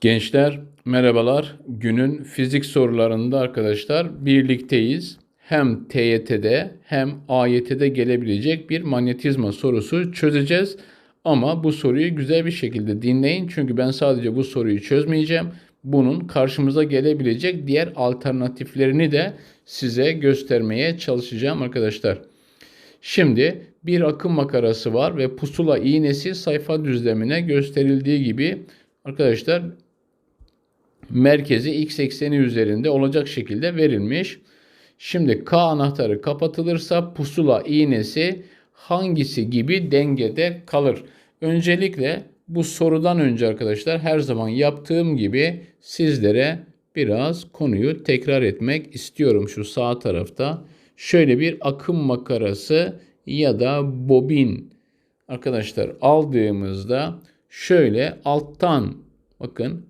Gençler merhabalar. Günün fizik sorularında arkadaşlar birlikteyiz. Hem TYT'de hem AYT'de gelebilecek bir manyetizma sorusu çözeceğiz. Ama bu soruyu güzel bir şekilde dinleyin. Çünkü ben sadece bu soruyu çözmeyeceğim. Bunun karşımıza gelebilecek diğer alternatiflerini de size göstermeye çalışacağım arkadaşlar. Şimdi bir akım makarası var ve pusula iğnesi sayfa düzlemine gösterildiği gibi arkadaşlar merkezi x ekseni üzerinde olacak şekilde verilmiş. Şimdi K anahtarı kapatılırsa pusula iğnesi hangisi gibi dengede kalır? Öncelikle bu sorudan önce arkadaşlar her zaman yaptığım gibi sizlere biraz konuyu tekrar etmek istiyorum şu sağ tarafta. Şöyle bir akım makarası ya da bobin arkadaşlar aldığımızda şöyle alttan bakın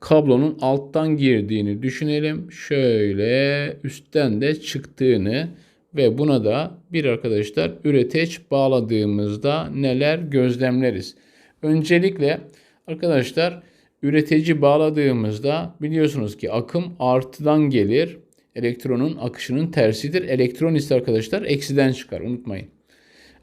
kablonun alttan girdiğini düşünelim. Şöyle üstten de çıktığını ve buna da bir arkadaşlar üreteç bağladığımızda neler gözlemleriz. Öncelikle arkadaşlar üretici bağladığımızda biliyorsunuz ki akım artıdan gelir. Elektronun akışının tersidir. Elektron ise arkadaşlar eksiden çıkar unutmayın.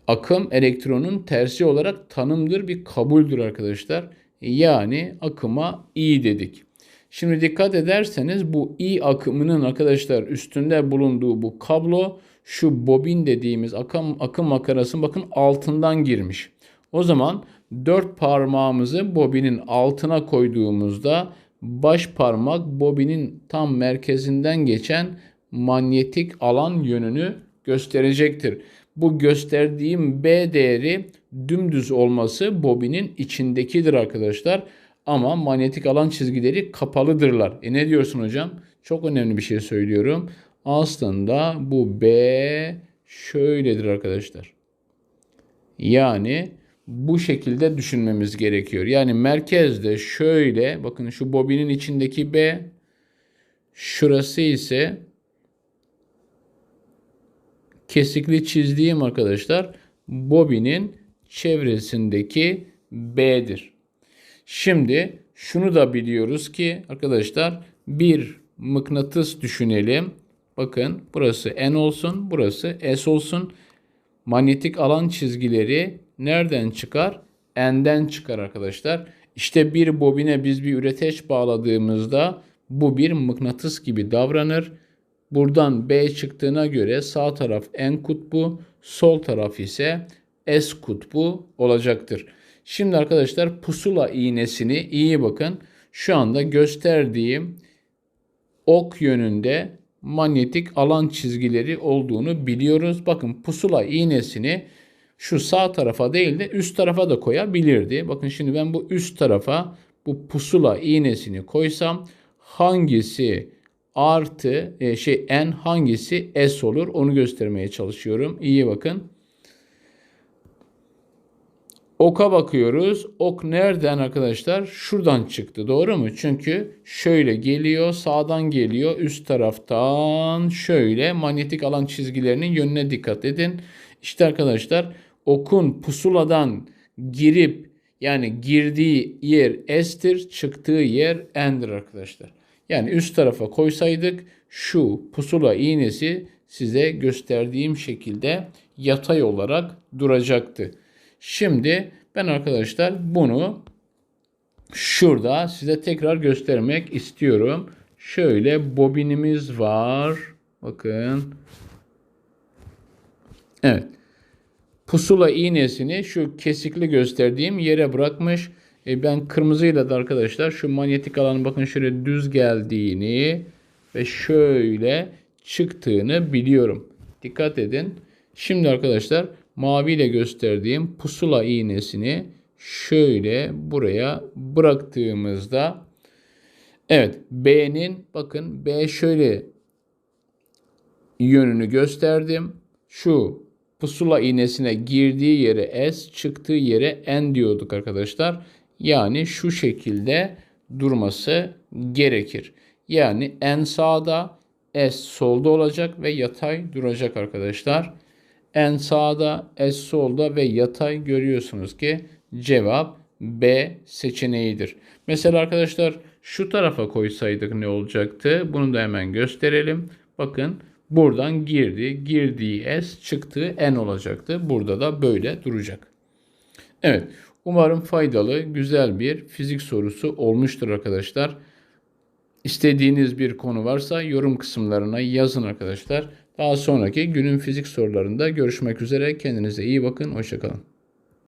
Akım elektronun tersi olarak tanımdır bir kabuldür arkadaşlar. Yani akıma i dedik. Şimdi dikkat ederseniz bu i akımının arkadaşlar üstünde bulunduğu bu kablo şu bobin dediğimiz akım, akım makarasının bakın altından girmiş. O zaman dört parmağımızı bobinin altına koyduğumuzda baş parmak bobinin tam merkezinden geçen manyetik alan yönünü gösterecektir. Bu gösterdiğim B değeri dümdüz olması bobinin içindekidir arkadaşlar. Ama manyetik alan çizgileri kapalıdırlar. E ne diyorsun hocam? Çok önemli bir şey söylüyorum. Aslında bu B şöyledir arkadaşlar. Yani bu şekilde düşünmemiz gerekiyor. Yani merkezde şöyle bakın şu bobinin içindeki B şurası ise kesikli çizdiğim arkadaşlar bobinin çevresindeki B'dir. Şimdi şunu da biliyoruz ki arkadaşlar bir mıknatıs düşünelim. Bakın burası N olsun, burası S olsun. Manyetik alan çizgileri nereden çıkar? N'den çıkar arkadaşlar. İşte bir bobine biz bir üreteç bağladığımızda bu bir mıknatıs gibi davranır. Buradan B çıktığına göre sağ taraf N kutbu, sol taraf ise S kutbu olacaktır. Şimdi arkadaşlar pusula iğnesini iyi bakın. Şu anda gösterdiğim ok yönünde manyetik alan çizgileri olduğunu biliyoruz. Bakın pusula iğnesini şu sağ tarafa değil de üst tarafa da koyabilirdi. Bakın şimdi ben bu üst tarafa bu pusula iğnesini koysam hangisi artı e, şey n hangisi s olur onu göstermeye çalışıyorum. İyi bakın. Oka bakıyoruz. Ok nereden arkadaşlar? Şuradan çıktı. Doğru mu? Çünkü şöyle geliyor. Sağdan geliyor. Üst taraftan şöyle manyetik alan çizgilerinin yönüne dikkat edin. İşte arkadaşlar okun pusuladan girip yani girdiği yer S'tir, çıktığı yer N'dir arkadaşlar. Yani üst tarafa koysaydık şu pusula iğnesi size gösterdiğim şekilde yatay olarak duracaktı. Şimdi ben arkadaşlar bunu şurada size tekrar göstermek istiyorum. Şöyle bobinimiz var. Bakın. Evet. Pusula iğnesini şu kesikli gösterdiğim yere bırakmış. E ben kırmızıyla da arkadaşlar şu manyetik alanın bakın şöyle düz geldiğini ve şöyle çıktığını biliyorum. Dikkat edin. Şimdi arkadaşlar maviyle gösterdiğim pusula iğnesini şöyle buraya bıraktığımızda evet B'nin bakın B şöyle yönünü gösterdim. Şu pusula iğnesine girdiği yere S, çıktığı yere N diyorduk arkadaşlar. Yani şu şekilde durması gerekir. Yani N sağda, S solda olacak ve yatay duracak arkadaşlar. En sağda, S solda ve yatay görüyorsunuz ki cevap B seçeneğidir. Mesela arkadaşlar şu tarafa koysaydık ne olacaktı? Bunu da hemen gösterelim. Bakın buradan girdi. Girdiği S çıktığı N olacaktı. Burada da böyle duracak. Evet. Umarım faydalı, güzel bir fizik sorusu olmuştur arkadaşlar. İstediğiniz bir konu varsa yorum kısımlarına yazın arkadaşlar. Daha sonraki günün fizik sorularında görüşmek üzere. Kendinize iyi bakın. Hoşçakalın.